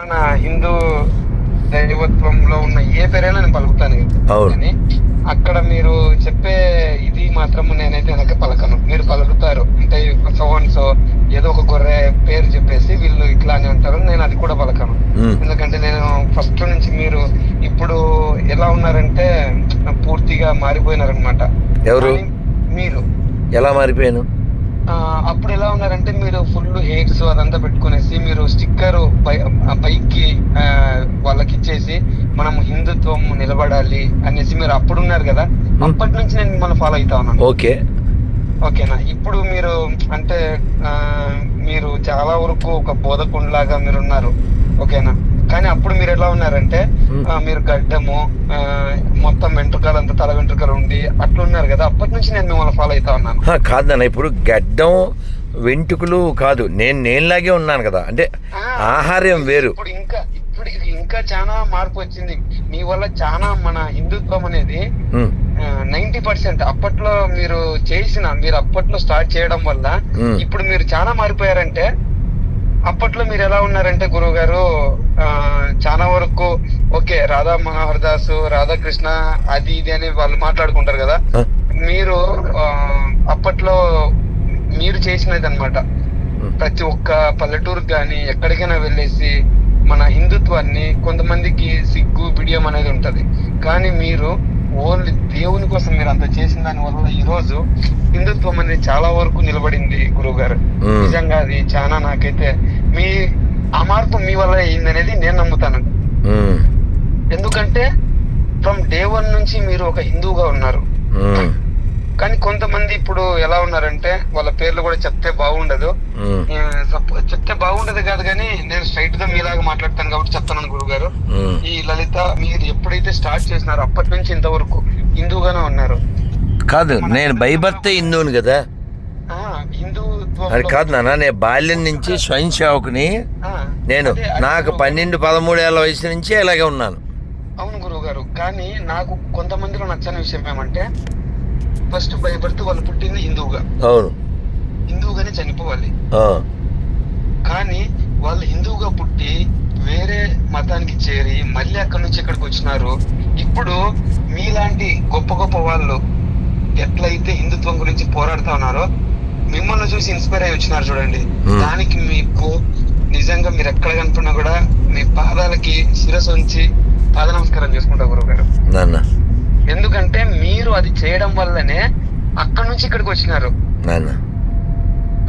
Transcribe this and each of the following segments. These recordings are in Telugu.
మన హిందూ దైవత్వంలో ఉన్న ఏ పేరైనా నేను పలుకుతాను. కానీ అక్కడ మీరు చెప్పే ఇది మాత్రం నేనైతే వెనక పలకను. మీరు పలుకుతారు. అంటే సో ఏదో ఒక గొర్రె పేరు చెప్పేసి వీళ్ళు ఇట్లా అని అంటారు. నేను అది కూడా పలకను. ఎందుకంటే నేను ఫస్ట్ నుంచి మీరు ఇప్పుడు ఎలా ఉన్నారంటే పూర్తిగా మారిపోయినారనమాట ఎవరు? మీరు. ఎలా మారిపోయాను? అప్పుడు ఎలా ఉన్నారంటే మీరు ఫుల్ హెయిట్స్ అదంతా పెట్టుకునేసి మీరు స్టిక్కర్ పైకి వాళ్ళకి ఇచ్చేసి మనం హిందుత్వం నిలబడాలి అనేసి మీరు అప్పుడు ఉన్నారు కదా అప్పటి నుంచి నేను మిమ్మల్ని ఫాలో అవుతా ఉన్నాను. ఓకే. ఓకేనా? ఇప్పుడు మీరు అంటే మీరు చాలా వరకు ఒక బోధకుంలాగా మీరు ఉన్నారు ఓకేనా? కానీ అప్పుడు మీరు ఎలా ఉన్నారంటే మీరు గడ్డము మొత్తం వెంట్రుకలు అంతా తల వెంట్రుకలు ఉండి అట్లా ఉన్నారు కదా. అప్పటి నుంచి నేను మిమ్మల్ని ఫాలో అవుతా ఉన్నాను. కాదు నాన్న ఇప్పుడు గడ్డం వెంట్రుకలు కాదు. నేను నేనులాగే ఉన్నాను కదా. అంటే ఆహార్యం వేరు. ఇప్పుడు ఇంకా ఇప్పుడు ఇంకా చాలా మార్పు వచ్చింది. మీ వల్ల చాలా మన హిందుత్వం అనేది నైన్టీ పర్సెంట్ అప్పట్లో మీరు చేసిన మీరు అప్పట్లో స్టార్ట్ చేయడం వల్ల. ఇప్పుడు మీరు చాలా మారిపోయారంటే అప్పట్లో మీరు ఎలా ఉన్నారంటే గురువు గారు ఓకే రాధా మనోహర్ దాస్ రాధాకృష్ణ అది ఇది అని వాళ్ళు మాట్లాడుకుంటారు కదా. మీరు అప్పట్లో మీరు చేసినది అనమాట ప్రతి ఒక్క పల్లెటూరు కానీ ఎక్కడికైనా వెళ్ళేసి మన హిందుత్వాన్ని కొంతమందికి సిగ్గు బిడియం అనేది ఉంటది. కానీ మీరు ఓన్లీ దేవుని కోసం మీరు అంత చేసిన దాని వల్ల ఈ రోజు హిందుత్వం అనేది చాలా వరకు నిలబడింది గురువు గారు. నిజంగా అది చాలా నాకైతే మీ ఆ మార్పు మీ వల్ల అయింది అనేది నేను నమ్ముతాను. ఎందుకంటే ఫ్రమ్ డే వన్ నుంచి మీరు ఒక హిందువుగా ఉన్నారు. కానీ కొంతమంది ఇప్పుడు ఎలా ఉన్నారంటే వాళ్ళ పేర్లు కూడా చెప్తే బాగుండదు. చెప్తే బాగుండదు కాదు కానీ నేను స్ట్రైట్గా మీలాగా మాట్లాడతాను కాబట్టి చెప్తాను గురువు గారు. ఈ లలిత మీరు ఎప్పుడైతే స్టార్ట్ చేసినారో అప్పటి నుంచి ఇంతవరకు హిందూగానే ఉన్నారు. కాదు నేను భయభర్త హిందువుని కదా. అది కాదు నాన్న నేను బాల్యం నుంచి స్వయం సేవకుని నేను నాకు పన్నెండు పదమూడు ఏళ్ళ వయసు నుంచి ఇలాగే ఉన్నాను. అవును గురువు గారు కానీ నాకు కొంతమందిలో నచ్చని విషయం ఏమంటే ఫస్ట్ భయపడుతూ వాళ్ళు పుట్టింది హిందువుగా. అవును. హిందువుగానే చనిపోవాలి. కానీ వాళ్ళు హిందువుగా పుట్టి వేరే మతానికి చేరి మళ్ళీ అక్కడి నుంచి ఇక్కడికి వచ్చినారు ఇప్పుడు మీలాంటి గొప్ప గొప్ప వాళ్ళు ఎట్లయితే హిందుత్వం గురించి పోరాడుతా ఉన్నారో మిమ్మల్ని చూసి ఇన్స్పైర్ అయ్యి వచ్చినారు చూడండి. దానికి మీకు నిజంగా మీరు ఎక్కడ కనుకున్నా కూడా మీ పాదాలకి శిరస్సు ఉంచి పాద నమస్కారం చేసుకుంటా గురువు గారు నాన్న. ఎందుకంటే మీరు అది చేయడం వల్లనే అక్కడి నుంచి ఇక్కడికి వచ్చినారు. నాన్న.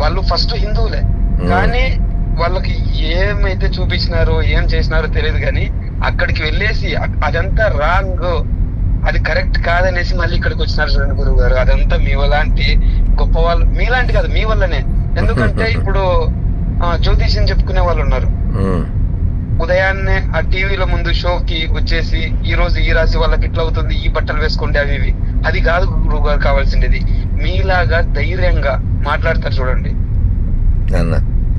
వాళ్ళు ఫస్ట్ హిందువులే. కానీ వాళ్ళకి ఏమైతే చూపించినారో ఏం చేసినారో తెలియదు కానీ అక్కడికి వెళ్ళేసి అదంతా రాంగ్. అది కరెక్ట్ కాదనేసి మళ్ళీ ఇక్కడికి వచ్చినారు చూడండి గురువు గారు అదంతా మీ లాంటి గొప్ప వాళ్ళు మీలాంటి కాదు మీ వల్లనే. ఎందుకంటే ఇప్పుడు ఆ, జ్యోతిష్యం చెప్పుకునే వాళ్ళు ఉన్నారు. ఉదయాన్నే ఆ టీవీలో ముందు షోకి వచ్చేసి ఈ రోజు ఈ రాశి వాళ్ళకి ఇట్లా అవుతుంది? ఈ బట్టలు వేసుకోండి అవి ఇవి. అది కాదు గురువు గారు కావాల్సింది మీలాగా ధైర్యంగా మాట్లాడతారు చూడండి.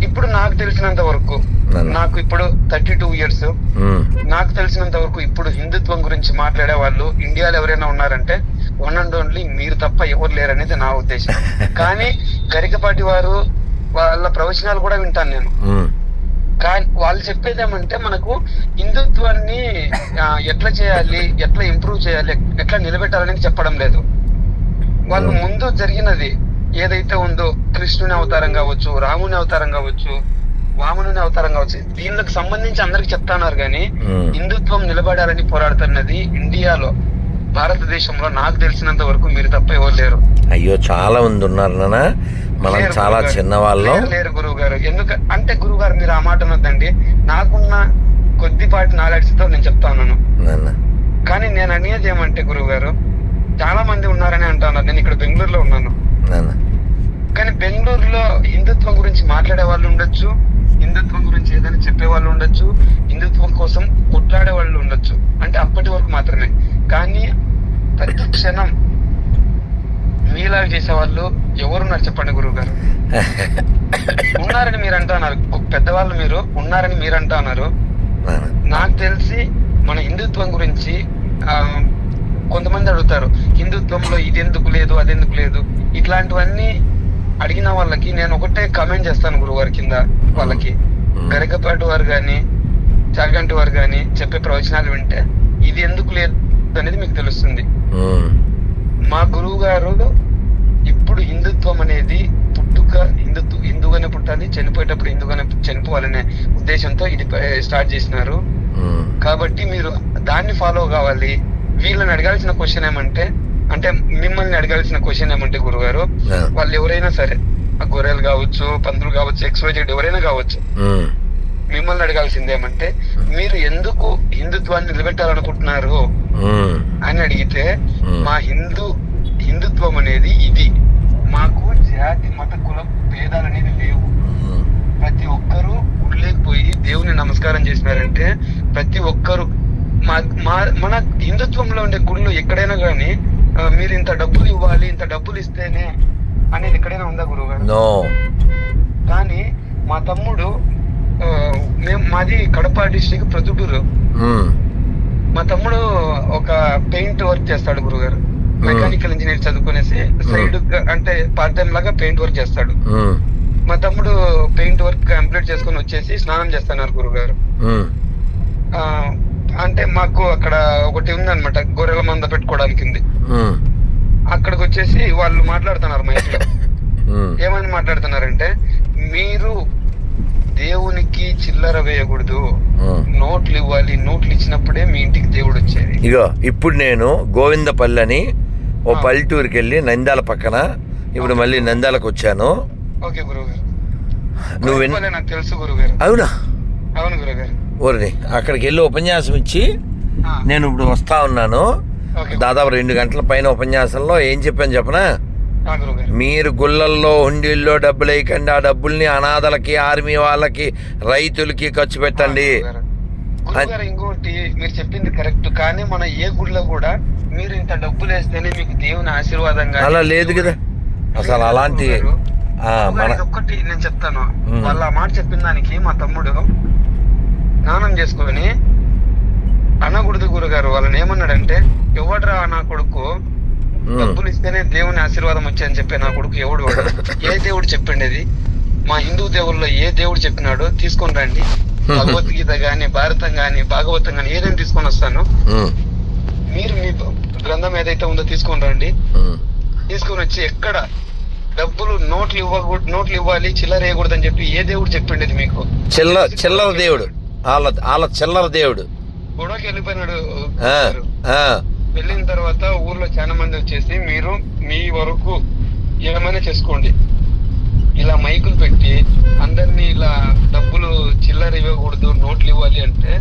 ఇప్పుడు నాకు తెలిసినంత వరకు. నాకు ఇప్పుడు థర్టీ టూ ఇయర్స్ నాకు తెలిసినంత వరకు ఇప్పుడు హిందుత్వం గురించి మాట్లాడే వాళ్ళు ఇండియాలో ఎవరైనా ఉన్నారంటే వన్ అండ్ ఓన్లీ మీరు తప్ప ఎవరు లేరనేది నా ఉద్దేశం. కానీ గరికపాటి వారు వాళ్ళ ప్రవచనాలు కూడా వింటాను నేను. కానీ వాళ్ళు చెప్పేది ఏమంటే మనకు హిందుత్వాన్ని ఎట్లా చేయాలి ఎట్లా ఇంప్రూవ్ చేయాలి ఎట్లా నిలబెట్టాలని చెప్పడం లేదు వాళ్ళు Hmm. ముందు జరిగినది ఏదైతే ఉందో కృష్ణుని అవతారం కావచ్చు రాముని అవతారం కావచ్చు వామనుని అవతారం కావచ్చు దీనికి సంబంధించి అందరికి చెప్తున్నారు కానీ ఉమ్. హిందుత్వం నిలబడాలని పోరాడుతున్నది ఇండియాలో భారతదేశంలో నాకు తెలిసినంత వరకు మీరు తప్ప ఎవరు లేరు అయ్యో చాలా మంది ఉన్నారు నాన్న మనం లేరు చాలా. చిన్నవాళ్ళం. లేరు, గురువు గారు ఎందుకు అంటే గురువు గారు మీరు ఆ మాట అనొద్దండి. నాకున్న కొద్దిపాటి నాలెడ్జ్తో నేను చెప్తా ఉన్నాను. నాన్న. కానీ నేను అనేది ఏమంటే గురువు గారు చాలా మంది ఉన్నారని అంటున్నారు నేను ఇక్కడ బెంగళూరులో ఉన్నాను. నాన్న. కానీ బెంగళూరులో హిందుత్వం గురించి మాట్లాడే వాళ్ళు ఉండొచ్చు హిందుత్వం గురించి ఏదైనా చెప్పే వాళ్ళు ఉండొచ్చు హిందుత్వం కోసం కొట్లాడే వాళ్ళు ఉండొచ్చు. అంటే అప్పటి వరకు మాత్రమే. కానీ ప్రతి క్షణం మీలాగా చేసే వాళ్ళు ఎవరున్నారు చెప్పండి గురువు గారు ఉన్నారని మీరు అంటున్నారు ఒక పెద్దవాళ్ళు మీరు ఉన్నారని మీరు అంటున్నారు నాకు తెలిసి మన హిందుత్వం గురించి ఆ, కొంతమంది అడుగుతారు హిందుత్వంలో ఇది ఎందుకు లేదు అది ఎందుకు లేదు? ఇట్లాంటివన్నీ అడిగిన వాళ్ళకి నేను ఒకటే కామెంట్ చేస్తాను గురువు గారి కింద వాళ్ళకి. గరికపాటి వారు గాని చాగంటి వారు కానీ చెప్పే ప్రవచనాలు వింటే ఇది ఎందుకు లేదు? అనేది మీకు తెలుస్తుంది. మా గురువు గారు ఇప్పుడు హిందుత్వం అనేది పుట్టుక హిందుత్వ హిందువుగానే పుట్టాలి చనిపోయేటప్పుడు హిందువుగానే చనిపోవాలనే ఉద్దేశంతో ఇది స్టార్ట్ చేసినారు. కాబట్టి మీరు దాన్ని ఫాలో కావాలి. వీళ్ళని అడగాల్సిన క్వశ్చన్ ఏమంటే అంటే మిమ్మల్ని అడగాల్సిన క్వశ్చన్ ఏమంటే గురుగారు వాళ్ళు ఎవరైనా సరే ఆ గొర్రెలు కావచ్చు పందులు కావచ్చు ఎక్స్వైజెడ్ ఎవరైనా కావచ్చు మిమ్మల్ని అడగాల్సింది ఏమంటే మీరు ఎందుకు హిందుత్వాన్ని నిలబెట్టాలనుకుంటున్నారు? అని అడిగితే. మా హిందూ హిందుత్వం అనేది ఇది. మాకు జాతి మత కుల భేదాలు అనేది లేవు. ప్రతి ఒక్కరూ గుడిలోకి పోయి దేవుని నమస్కారం చేసినారంటే ప్రతి ఒక్కరు మా మా మన హిందుత్వంలో ఉండే గుళ్ళు ఎక్కడైనా కానీ మీరు ఇంత డబ్బులు ఇవ్వాలి ఇంత డబ్బులు ఇస్తేనే అనేది ఎక్కడైనా ఉందా గురువు గారు కానీ మా తమ్ముడు మేము మాది కడప డిస్టిక్ ప్రొద్దుటూరు. మా తమ్ముడు ఒక పెయింట్ వర్క్ చేస్తాడు గురుగారు మెకానికల్ ఇంజనీర్ చదువుకునేసి సైడ్ అంటే పార్ట్ టైం లాగా పెయింట్ వర్క్ చేస్తాడు. మా తమ్ముడు పెయింట్ వర్క్ కంప్లీట్ చేసుకొని వచ్చేసి స్నానం చేస్తున్నారు గురుగారు. అంటే మాకు అక్కడ ఒకటి ఉందన్నమాట గొర్రెల మంద పెట్టుకోవడానికి అక్కడికి వచ్చేసి వాళ్ళు మాట్లాడుతున్నారు మా ఇంట్లో. ఏమని మాట్లాడుతున్నారంటే మీరు దేవునికి చిల్లర వేయకూడదు. నోట్లు ఇవ్వాలి నోట్లు ఇచ్చినప్పుడే మీ ఇంటికి దేవుడు వచ్చేది. ఇగో ఇప్పుడు నేను గోవిందపల్లి అని ఓ పల్లెటూరికి వెళ్ళి నంద్యాల పక్కన. ఇప్పుడు మళ్ళీ నంద్యాలకు వచ్చాను ఓకే నువ్వు నాకు తెలుసు అవునా? అవును ఊరిని. అక్కడికి వెళ్ళి ఉపన్యాసం ఇచ్చి నేను ఇప్పుడు వస్తా ఉన్నాను. దాదాపు రెండు గంటల పైన ఉపన్యాసంలో ఏం చెప్పాను చెప్పనా? మీరు గుళ్ళల్లో హుండీల్లో డబ్బులు వేయకండి. ఆ డబ్బుల్ని అనాథలకి ఆర్మీ వాళ్ళకి రైతులకి ఖర్చు పెట్టండి. గురుగారు. ఇంకోటి మీరు చెప్పింది కరెక్ట్ కానీ మన ఏ గుడిలో కూడా మీరు ఇంత డబ్బులు వేస్తేనే మీకు దేవుని ఆశీర్వాదం గాని- అలా లేదు కదా. అసలు అలాంటి ఒక్కటి నేను చెప్తాను. వాళ్ళ మాట చెప్పిన దానికి మా తమ్ముడు స్నానం చేసుకొని అనకూడదు గురుగారు వాళ్ళని ఏమన్నాడంటే ఎవడ్రా నా కొడుకు? డబ్బులు ఇస్తేనే దేవుని ఆశీర్వాదం వచ్చాయని చెప్పే నా కొడుకు ఎవడు వాడు? ఏ దేవుడు చెప్పిండేది? మా హిందూ దేవుళ్ళలో ఏ దేవుడు చెప్పినాడో తీసుకొని రండి. భగవద్గీత గాని భారతం గాని భాగవతం గాని ఏదైనా తీసుకొని వస్తాను. మీరు మీ గ్రంథం ఏదైతే ఉందో తీసుకొని రండి. తీసుకొని వచ్చి ఎక్కడ డబ్బులు నోట్లు ఇవ్వకూడదు నోట్లు ఇవ్వాలి చిల్లర వేయకూడదని చెప్పి ఏ దేవుడు చెప్పిండేది మీకు? చిల్లర చిల్లర దేవుడు. వాళ్ళ వాళ్ళ చిల్లర దేవుడు. గొడవకి వెళ్ళిపోయినాడు వెళ్ళిన తర్వాత ఊర్లో చాలా మంది వచ్చేసి మీరు మీ వరకు ఏమైనా చేసుకోండి. ఇలా మైకులు పెట్టి అందరినీ ఇలా డబ్బులు చిల్లర ఇవ్వకూడదు నోట్లు ఇవ్వాలి అంటే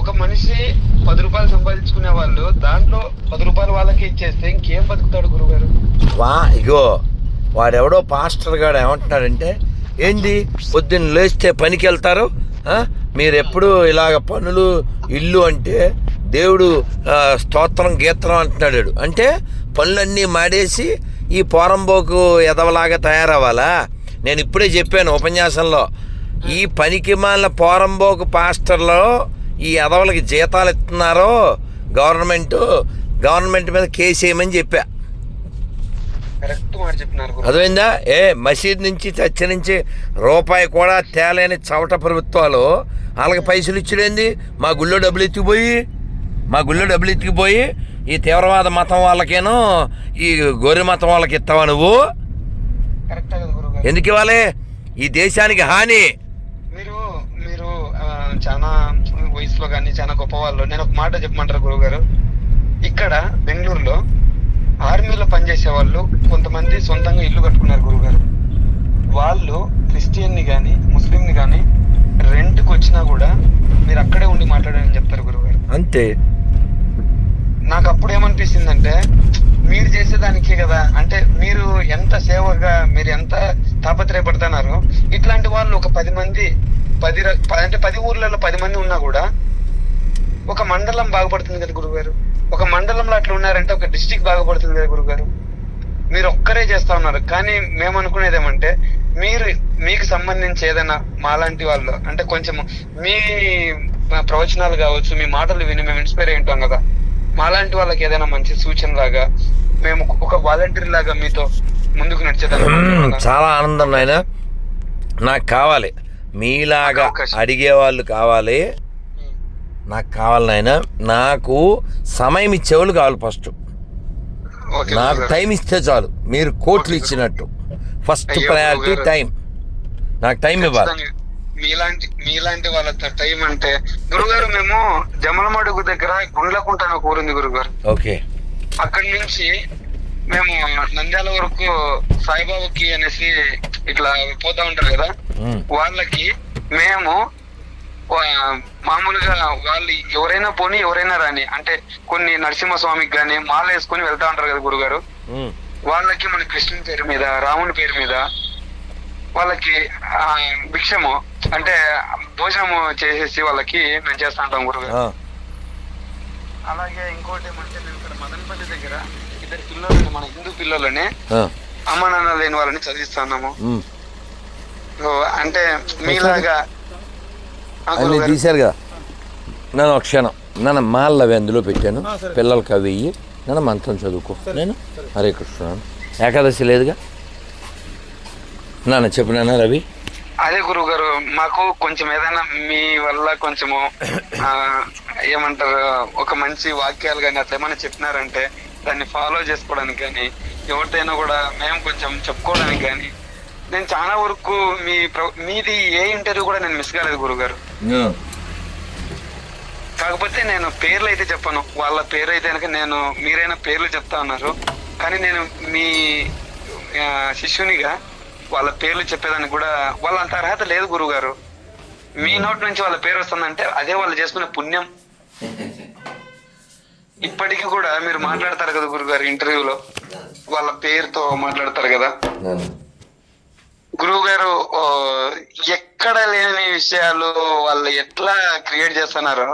ఒక మనిషి పది రూపాయలు సంపాదించుకునే వాళ్ళు దాంట్లో పది రూపాయలు వాళ్ళకి ఇచ్చేస్తే ఇంకేం బతుకుతాడు గురుగారు? వా ఇగో వాడెవడో పాస్టర్ గాడు ఏమంటున్నాడంటే ఏంది పొద్దున్న లేస్తే పనికి వెళ్తారు మీరు ఎప్పుడు ఇలాగ పనులు ఇల్లు అంటే దేవుడు స్తోత్రం గీత్రం అంటున్నాడు. అంటే పనులన్నీ మాడేసి ఈ పోరంబోకు ఎదవలాగా తయారవ్వాలా? నేను ఇప్పుడే చెప్పాను ఉపన్యాసంలో. ఈ పనికి మాలిన పోరంబోకు పాస్టర్లో ఈ ఎదవలకి జీతాలు ఇస్తున్నారో గవర్నమెంట్ గవర్నమెంట్ మీద కేసు వేయమని చెప్పా. అర్థమైందా? ఏ మసీద్ నుంచి చర్చ నుంచి రూపాయి కూడా తేలేని చవట ప్రభుత్వాలు వాళ్ళకి పైసలు ఇచ్చుడేంది మా గుళ్ళో డబ్బులు ఎత్తుకుపోయి మా గుళ్ళో డబ్బులు ఎత్తుకుపోయి ఈ తీవ్రవాద మతం వాళ్ళకేనో ఈ గొర్రె మతం వాళ్ళకి ఇస్తావా నువ్వు? ఎందుకు ఇవ్వాలి? ఈ దేశానికి హాని. మీరు మీరు చాలా వయసులో కానీ చాలా గొప్ప వాళ్ళు. నేను ఒక మాట చెప్పమంటారు గురుగారు ఇక్కడ బెంగళూరులో ఆర్మీలో పనిచేసే వాళ్ళు కొంతమంది సొంతంగా ఇల్లు కట్టుకున్నారు గురుగారు వాళ్ళు క్రిస్టియన్ని కానీ ముస్లిం ని కానీ రెంట్కి వచ్చినా కూడా మీరు అక్కడే ఉండి మాట్లాడాలని చెప్తారు గురుగారు అంతే. నాకు అప్పుడు ఏమనిపిస్తుందంటే మీరు చేసేదానికే కదా. అంటే మీరు ఎంత సేవగా మీరు ఎంత తాపత్రయపడుతున్నారు ఇట్లాంటి వాళ్ళు ఒక పది మంది పది ర- అంటే పది ఊర్లలో పది మంది ఉన్నా కూడా ఒక మండలం బాగుపడుతుంది కదా గురుగారు. ఒక మండలంలో అట్లా ఉన్నారంటే ఒక డిస్టిక్ బాగుపడుతుంది కదా గురుగారు. మీరు ఒక్కరే చేస్తా ఉన్నారు. కానీ మేము అనుకునేది ఏమంటే మీరు మీకు సంబంధించి ఏదైనా మాలాంటి వాళ్ళు అంటే కొంచెం మీ ప్రవచనాలు కావచ్చు మీ మాటలు విని మేము ఇన్స్పైర్ అయి ఉంటాం కదా. మాలాంటి వాళ్ళకి ఏదైనా మంచి సూచన లాగా మేము ఒక వాలంటీర్ లాగా మీతో ముందుకు. నడిచేదాన్ని చాలా ఆనందం నాయన నాకు కావాలి మీలాగా. అడిగే వాళ్ళు కావాలి నాకు కావాలి నాయన నాకు సమయం ఇచ్చేవాళ్ళు కావాలి ఫస్ట్ నాకు. టైం ఇస్తే చాలు మీరు కోట్లు ఇచ్చినట్టు ఫస్ట్ ప్రయారిటీ. టైం నాకు టైం ఇవ్వాలి. మీలాంటి మీలాంటి వాళ్ళతో టైం అంటే గురుగారు మేము జమలమడుగు దగ్గర గుండ్లకుంట అని ఊరుంది గురుగారు. ఓకే. అక్కడి నుంచి మేము నంద్యాల వరకు సాయిబాబాకి అనేసి ఇట్లా పోతా ఉంటారు కదా వాళ్ళకి మేము మామూలుగా వాళ్ళు ఎవరైనా పోని ఎవరైనా రాని అంటే కొన్ని నరసింహస్వామికి గాని మాల వేసుకొని వెళ్తా ఉంటారు కదా గురుగారు. వాళ్ళకి మన కృష్ణుని పేరు మీద రాముని పేరు మీద వాళ్ళకి ఆ, భిక్షము. అంటే భోజనము చేసేసి వాళ్ళకి మేము చేస్తా ఉంటాం గురుగారు. ఆ, అలాగే ఇంకోటి ఏమంటే మేము ఇక్కడ మదనపల్లి దగ్గర ఇద్దరు పిల్లలని మన హిందూ పిల్లలని అమ్మ నాన్న లేని వాళ్ళని చదివిస్తున్నాము. అంటే మీలాగా అన్ని. తీశారు కదా నన్ను ఒక క్షణం. నన్ను మాల్లో అవి అందులో పెట్టాను. పిల్లలకి అవి ఇయ్యి. నన్ను మంత్రం చదువుకో. నేను హరే కృష్ణ. ఏకాదశి లేదుగా? నాన్న చెప్పు నాన్న రవి? అదే గురువు గారు మాకు కొంచెం ఏదైనా మీ వల్ల కొంచెము ఏమంటారు ఒక మంచి వాక్యాలు కానీ అట్లా ఏమైనా చెప్పినారంటే దాన్ని ఫాలో చేసుకోవడానికి కానీ ఎవరితోనైనా కూడా మేము కొంచెం చెప్పుకోవడానికి కానీ నేను చాలా వరకు మీ ప్ర- మీది ఏ ఇంటర్వ్యూ కూడా నేను మిస్ కాలేదు గురువు గారు కాకపోతే నేను పేర్లు అయితే చెప్పను వాళ్ళ పేరు అయితే కనుక నేను మీరైనా పేర్లు చెప్తా ఉన్నారు కానీ నేను మీ శిష్యునిగా వాళ్ళ పేర్లు చెప్పేదానికి కూడా వాళ్ళ అంత అర్హత లేదు గురువు గారు మీ నోటి నుంచి వాళ్ళ పేరు వస్తుందంటే అదే వాళ్ళు చేసుకునే పుణ్యం. ఇప్పటికీ కూడా మీరు మాట్లాడతారు కదా గురుగారు ఇంటర్వ్యూలో. వాళ్ళ పేరుతో మాట్లాడతారు కదా. గురువు గారు ఎక్కడ లేని విషయాలు వాళ్ళు ఎట్లా క్రియేట్ చేస్తున్నారో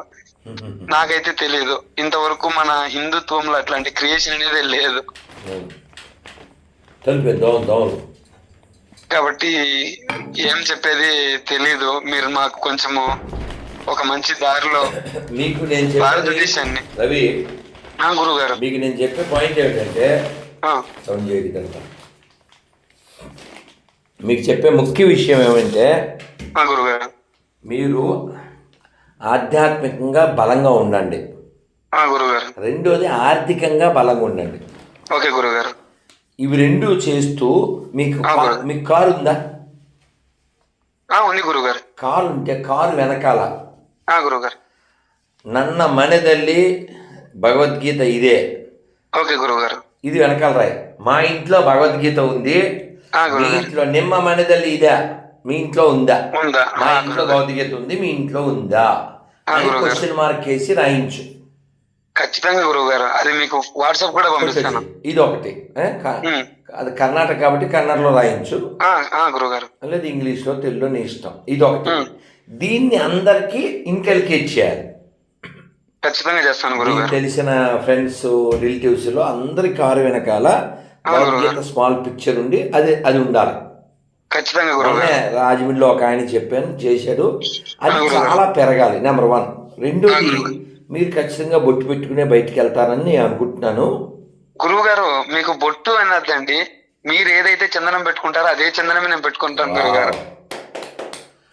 నాకైతే తెలియదు ఇంతవరకు మన హిందుత్వంలో అట్లాంటి క్రియేషన్ అనేది లేదు. కాబట్టి ఏం చెప్పేది తెలీదు. మీరు మాకు కొంచెము ఒక మంచి దారిలో మీకు నేను భారతదేశాన్ని. రవి గురువు గారు మీకు నేను చెప్పే పాయింట్ ఏమిటంటే చేయడం కనుక మీకు చెప్పే ముఖ్య విషయం ఏమంటే ఆ గురువు గారు మీరు ఆధ్యాత్మికంగా బలంగా ఉండండి. ఆ గురువు గారు రెండోది ఆర్థికంగా బలంగా ఉండండి. ఓకే గురువు గారు ఇవి రెండు చేస్తూ మీకు. మీకు కారు ఉందా? ఉంది గురువు గారు కారు ఉంటే కారు వెనకాల. ఆ గురువు గారు నన్న మణిదల్లి భగవద్గీత ఇదే. ఓకే గురువు గారు ఇది వెనకాల రాయి. మా ఇంట్లో భగవద్గీత ఉంది. మీ ఇంట్లో నిమ్మ మణిదల్లి ఇదే? మీ ఇంట్లో ఉందా? మా ఇంట్లో. భగవద్గీత ఉంది మీ ఇంట్లో ఉందా. క్వశ్చన్ మార్క్ వేసి రాయించు. ఖచ్చితంగా గురువు గారు అది మీకు వాట్సాప్ కూడా పంపిస్తాను. ఇది ఒకటి. అది కర్ణాటక కాబట్టి కన్నడలో రాయించు. గురువు గారు లేదా ఇంగ్లీష్లో తెలుగులో నీ ఇష్టం. ఇది ఒకటి. దీన్ని అందరికీ ఇన్కల్కేట్ చేయాలి. ఖచ్చితంగా చేస్తాను గురువు తెలిసిన ఫ్రెండ్స్ రిలేటివ్స్లో అందరి కారు వెనకాల స్మాల్ పిక్చర్ ఉండి అది అది ఉండాలి. ఖచ్చితంగా రాజమండ్రిలో ఒక ఆయన చెప్పాను చేశాడు. అది. చాలా పెరగాలి నెంబర్ వన్ రెండోది. మీరు ఖచ్చితంగా బొట్టు పెట్టుకునే బయటికి వెళ్తారని నేను అనుకుంటున్నాను. గురువు గారు మీకు బొట్టు అన్నదండి. మీరు ఏదైతే చందనం పెట్టుకుంటారో అదే చందనమే నేను పెట్టుకుంటాను గురువు గారు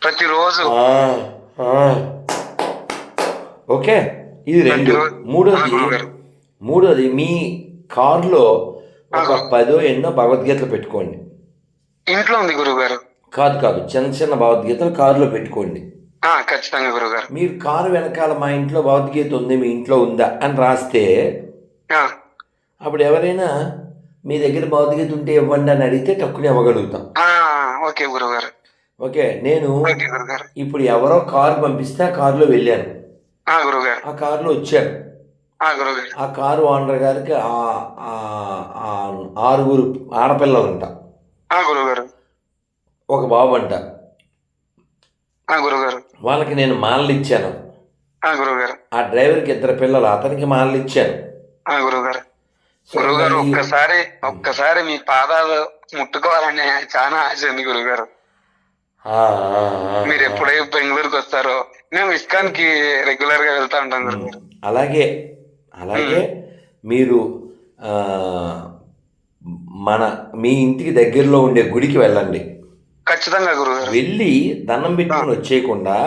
ప్రతిరోజు. ఓకే ఇది రెండు. మూడోది. మూడోది మీ కారులో ఒక. పదో ఎన్నో భగవద్గీతలు పెట్టుకోండి. ఇంట్లో ఉంది గురువు గారు కాదు కాదు చిన్న చిన్న భగవద్గీతలు కారులో పెట్టుకోండి. ఖచ్చితంగా గురువు గారు మీరు కారు వెనకాల మా ఇంట్లో భగవద్గీత ఉంది మీ ఇంట్లో ఉందా అని రాస్తే అప్పుడు ఎవరైనా మీ దగ్గర భగవద్గీత ఉంటే ఇవ్వండి అని అడిగితే టక్కుని ఇవ్వగలుగుతాం. ఓకే గురువు గారు ఓకే నేను ఇప్పుడు ఎవరో కారు పంపిస్తే ఆ కారులో వెళ్ళాను. ఆ కారులో వచ్చాను. ఆ కారు ఓనర్ గారికి ఆరుగురు ఆడపిల్లలు అంట. ఒక బాబు అంట. ఆ గురువు గారు వాళ్ళకి నేను మాలలు ఇచ్చాను. ఆ గురువు గారు ఆ డ్రైవర్కి ఇద్దరు పిల్లలు అతనికి మాలలు ఇచ్చాను. ఆ గురువు గారు సో గురువు గారు మరి- ఒక్కసారి ఒక్కసారి మీ పాదాలు ముట్టుకోవాలని చాలా ఆశ ఉంది గురువు గారు ఆ, ఆ, ఆ, మీరు ఆ. ఎప్పుడైతే బెంగళూరుకి వస్తారో మేము ఇస్కాన్కి రెగ్యులర్గా వెళ్తా ఉంటాం గురువు గారు అలాగే అలాగే మీరు మన మీ ఇంటికి దగ్గరలో ఉండే గుడికి వెళ్ళండి. ఖచ్చితంగా గురుగారు వెళ్ళి దండం పెట్టుకుని వచ్చేయకుండా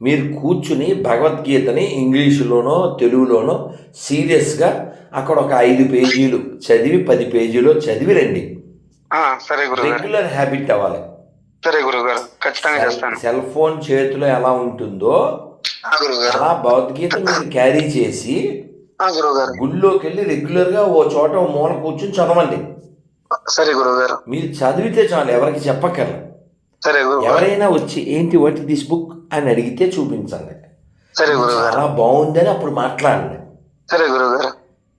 మీరు కూర్చుని భగవద్గీతని ఇంగ్లీషులోనో తెలుగులోనో సీరియస్గా అక్కడ ఒక ఐదు పేజీలు చదివి పది పేజీలో చదివి రండి. సరే గురుగారు రెగ్యులర్ హ్యాబిట్ అవ్వాలి. సరే గురుగారు ఖచ్చితంగా చేస్తాను. సెల్ ఫోన్ చేతిలో ఎలా ఉంటుందో అలా భగవద్గీత మీరు క్యారీ చేసి గుళ్ళోకి వెళ్ళి రెగ్యులర్గా ఓ చోట మూల కూర్చుని చదవండి. సరే గురుగారు మీరు చదివితే చాలు ఎవరికి చెప్పక్కర్లేదు సరే ఎవరైనా వచ్చి ఏంటి వాట్ దిస్ బుక్ అని అడిగితే చూపించండి. సరే గురుగారు చాలా బాగుందని అప్పుడు మాట్లాడండి. సరే గురుగారు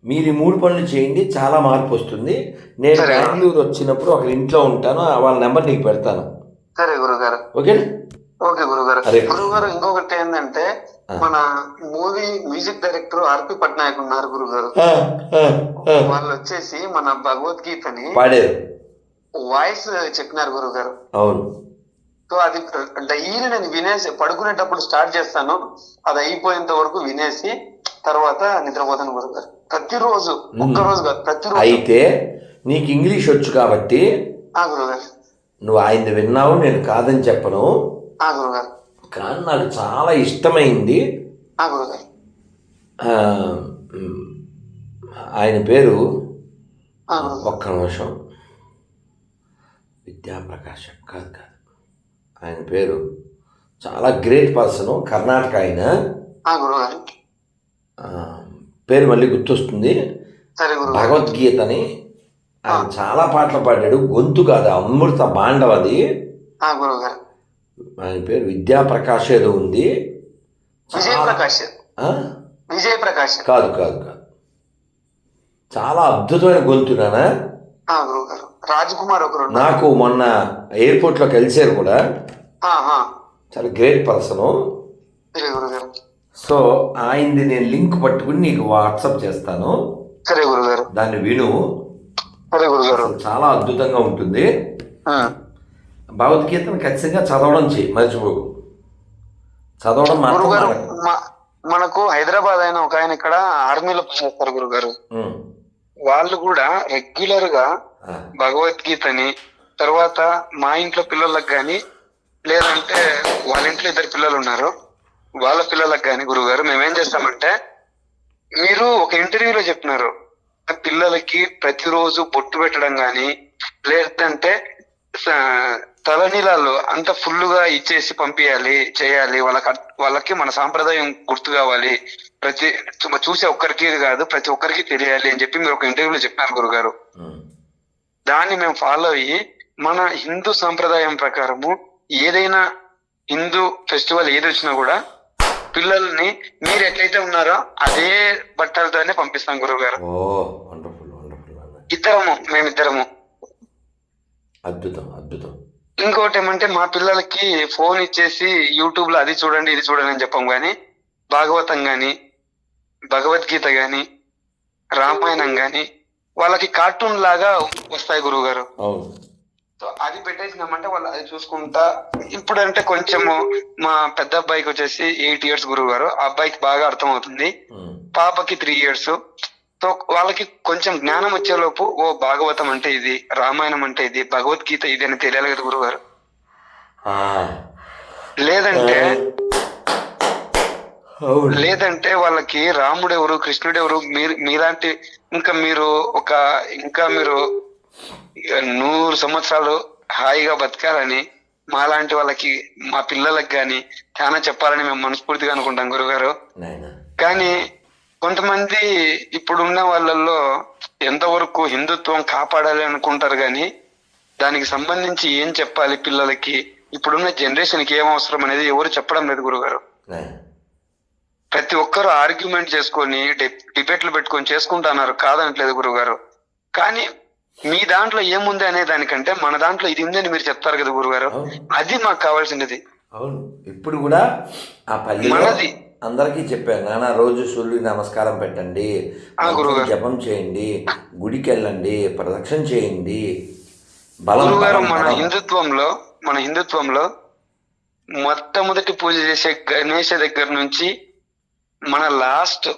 మీరు ఈ మూడు పనులు చేయండి చాలా మార్పు వస్తుంది. నేను. బెంగళూరు వచ్చినప్పుడు ఒక ఇంట్లో ఉంటాను వాళ్ళ నెంబర్ నీకు పెడతాను. సరే గురుగారు ఓకేనా? ఓకే గురుగారు. గురుగారు ఇంకొకటి ఏంటంటే. మన movie music director RP Patnaik ఉన్నారు ఆ, ఆ. వాళ్ళు వచ్చేసి మన భగవద్గీతని వాయిస్ చెప్పినారు గురుగారు. అవును. సో అది డైలీ నేను వినేసి పడుకునేటప్పుడు స్టార్ట్ చేస్తాను. అది అయిపోయేంత వరకు వినేసి తర్వాత నిద్రపోతాను గురుగారు. ప్రతిరోజు ఒక్క రోజు కాదు ప్రతిరోజు. అయితే నీకు ఇంగ్లీష్ వచ్చు కాబట్టి ఆ గురుగారు. నువ్వు ఆయనది విన్నావు నేను కాదని చెప్పను. ఆ గురుగారు. కానీ నాకు చాలా ఇష్టమైంది. ఆయన పేరు ఒక్క నిమిషం. విద్యాప్రకాశ్. కాదు కాదు. ఆయన పేరు చాలా గ్రేట్ పర్సన్ కర్ణాటక ఆయన. పేరు మళ్ళీ గుర్తొస్తుంది. భగవద్గీతని ఆయన చాలా పాటలు పాడాడు. గొంతు కాదు అమృత బాండవ అది ఆయన పేరు విద్యాప్రకాష్ ఏదో ఉంది. విజయ్ చాలా- ప్రకాష్ ఆ? విజయ్ ప్రకాష్ కాదు కాదు కాదు. చాలా అద్భుతమైన గొంతు నానా. ఆ గురుగారు రాజ్ కుమార్ ఒకరు. నాకు మొన్న ఎయిర్పోర్ట్లో కలిసారు కూడా. చాలా గ్రేట్ పర్సను. సో ఆయనది నేను లింక్ పట్టుకుని నీకు వాట్సాప్ చేస్తాను. సరే గురుగారు దాన్ని విను. సరే గురుగారు చాలా అద్భుతంగా ఉంటుంది. భగవద్గీతను ఖచ్చితంగా చదవడం చేయి మర్చిపోకు చదవడం మానకు. హైదరాబాద్ అయిన ఒక ఆయన ఇక్కడ ఆర్మీలో పనిచేస్తారు గురుగారు. వాళ్ళు కూడా రెగ్యులర్గా భగవద్గీతని తర్వాత మా ఇంట్లో పిల్లలకు గాని లేదంటే వాళ్ళ ఇంట్లో ఇద్దరు పిల్లలు ఉన్నారు వాళ్ళ పిల్లలకు గాని గురుగారు మేమేం చేస్తామంటే మీరు ఒక ఇంటర్వ్యూలో చెప్పినారు పిల్లలకి ప్రతిరోజు బొట్టు పెట్టడం గాని లేదంటే తలనీలాలు అంత ఫుల్గా ఇచ్చేసి పంపించాలి చేయాలి. వాళ్ళకి వాళ్ళకి మన సాంప్రదాయం గుర్తు కావాలి. ప్రతి చూసే ఒక్కరికి కాదు ప్రతి ఒక్కరికి తెలియాలి అని చెప్పి మీరు ఒక ఇంటర్వ్యూలో చెప్పినారు గురుగారు. దాన్ని మేము ఫాలో అయ్యి మన హిందూ సాంప్రదాయం ప్రకారము ఏదైనా హిందూ ఫెస్టివల్ ఏది వచ్చినా కూడా పిల్లల్ని మీరు ఎట్లయితే ఉన్నారో అదే బట్టలతోనే పంపిస్తాం గురువు గారు ఇద్దరము మేమిద్దరము. అద్భుతం అద్భుతం. ఇంకోటి ఏమంటే మా పిల్లలకి ఫోన్ ఇచ్చేసి యూట్యూబ్లో అది చూడండి ఇది చూడండి అని చెప్పాం గాని భాగవతం గాని భగవద్గీత గాని రామాయణం గాని వాళ్ళకి కార్టూన్ లాగా వస్తాయి గురువు గారు సో అది పెట్టేసినామంటే వాళ్ళు అది చూసుకుంటా ఇప్పుడంటే కొంచెము మా పెద్ద అబ్బాయికి వచ్చేసి ఎయిట్ ఇయర్స్ గురువు గారు ఆ అబ్బాయికి బాగా అర్థం అవుతుంది. పాపకి త్రీ ఇయర్స్. సో వాళ్ళకి కొంచెం జ్ఞానం వచ్చేలోపు ఓ భాగవతం అంటే ఇది రామాయణం అంటే ఇది భగవద్గీత ఇది అని తెలియాలి కదా గురువు గారు ఆ. లేదంటే లేదంటే వాళ్ళకి రాముడు ఎవరు కృష్ణుడు ఎవరు మీరు మీలాంటి ఇంకా మీరు ఒక ఇంకా మీరు నూరు సంవత్సరాలు హాయిగా బతకాలని మాలాంటి వాళ్ళకి మా పిల్లలకి కానీ చాలా చెప్పాలని మేము మనస్ఫూర్తిగా అనుకుంటాం గురుగారు కానీ కొంతమంది ఇప్పుడున్న వాళ్ళల్లో ఎంతవరకు హిందుత్వం కాపాడాలి అనుకుంటారు కానీ దానికి సంబంధించి ఏం చెప్పాలి పిల్లలకి? ఇప్పుడున్న జనరేషన్కి ఏం అవసరం అనేది ఎవరు చెప్పడం లేదు గురుగారు. ప్రతి ఒక్కరు ఆర్గ్యుమెంట్ చేసుకొని డిబేట్లు పెట్టుకొని చేసుకుంటున్నారు కాదనట్లేదు గురుగారు. కానీ మీ దాంట్లో ఏముంది అనే దానికంటే మన దాంట్లో ఇది ఉందని మీరు చెప్తారు కదా గురుగారు. అది మాకు కావాల్సినది. అవును. ఇప్పుడు కూడా ఆ పల్లెలో మనది. అందరికీ చెప్పాను. నాన్న రోజు సూర్యుడికి నమస్కారం పెట్టండి. జపం చేయండి. గుడికి వెళ్ళండి ప్రదక్షిణ చేయండి. బలం గురుగారు మన. హిందుత్వంలో మన హిందుత్వంలో మొట్టమొదటి పూజ చేసే గణేష దగ్గర నుంచి మన లాస్ట్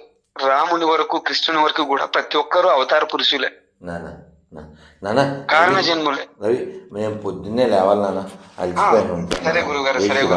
రాముని వరకు కృష్ణుని వరకు కూడా ప్రతి ఒక్కరూ అవతార పురుషులే. నాన్న కారణ జన్ములే. రవి మేము పొద్దున్నే లేవాలి నాన్న అలసిపోయాను. సరే గురుగారు సరే గురు